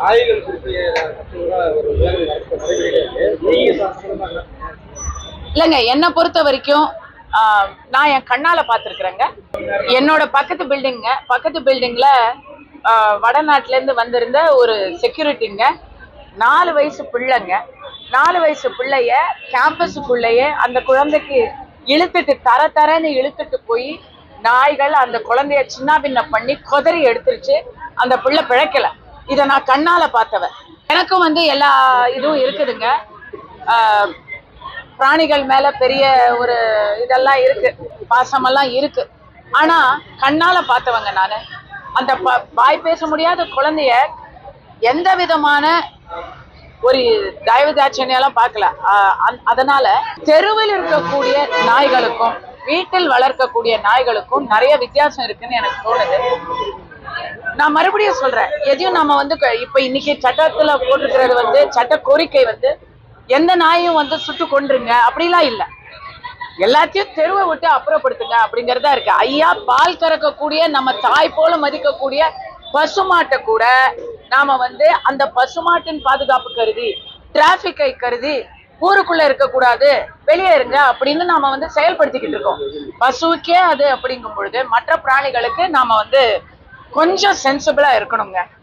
நாய்கள் இல்லைங்க என்னை பொறுத்த வரைக்கும் நான் என் கண்ணால பார்த்துருக்குறேங்க. என்னோட பக்கத்து பில்டிங்க பக்கத்து பில்டிங்ல வடநாட்டுல இருந்து வந்திருந்த ஒரு செக்யூரிட்டிங்க நாலு வயசு பிள்ளைங்க. நாலு வயசு பிள்ளைய கேம்பஸுக்குள்ளேயே அந்த குழந்தைக்கு இழுத்துட்டு தர தரன்னு இழுத்துட்டு போய் நாய்கள் அந்த குழந்தைய சின்ன பின்ன பண்ணி கொதறி எடுத்துருச்சு. அந்த பிள்ளை பிழைக்கல. இதை நான் கண்ணால பார்த்தவன். எனக்கும் வந்து எல்லா இதுவும் இருக்குதுங்க. பிராணிகள் மேல பெரிய ஒரு இதெல்லாம் இருக்கு. பாசமெல்லாம் இருக்கு. ஆனா கண்ணால பார்த்தவங்க நானு. அந்த வாய் பேச முடியாத குழந்தைய எந்த விதமான ஒரு தயவு தாட்சணியெல்லாம் பார்க்கல. அதனால தெருவில் இருக்கக்கூடிய நாய்களுக்கும் வீட்டில் வளர்க்கக்கூடிய நாய்களுக்கும் நிறைய வித்தியாசம் இருக்குன்னு எனக்கு தோணுது. நான் மறுபடியும் சொல்றேன். எதையும் நம்ம வந்து இப்ப இன்னைக்கு சட்டத்துல போட்டிருக்கிறது வந்து சட்ட கோரிக்கை வந்து எந்த நாயும் வந்து சுட்டு கொண்டுருங்க அப்படிலாம் இல்ல. எல்லாத்தையும் தெருவை விட்டு அப்புறப்படுத்துங்க அப்படிங்கறதா இருக்கு. ஐயா பால் கறக்கக்கூடிய நம்ம தாய் போல மதிக்கக்கூடிய பசுமாட்டை கூட நாம வந்து அந்த பசுமாட்டின் பாதுகாப்பு கருதி டிராபிக்கை கருதி ஊருக்குள்ள இருக்கக்கூடாது வெளியே இருங்க அப்படின்னு நாம வந்து செயல்படுத்திக்கிட்டு இருக்கோம். பசுவுக்கே அது அப்படிங்கும் பொழுது மற்ற பிராணிகளுக்கு நாம வந்து கொஞ்சம் சென்சிபிளா இருக்கணுங்க.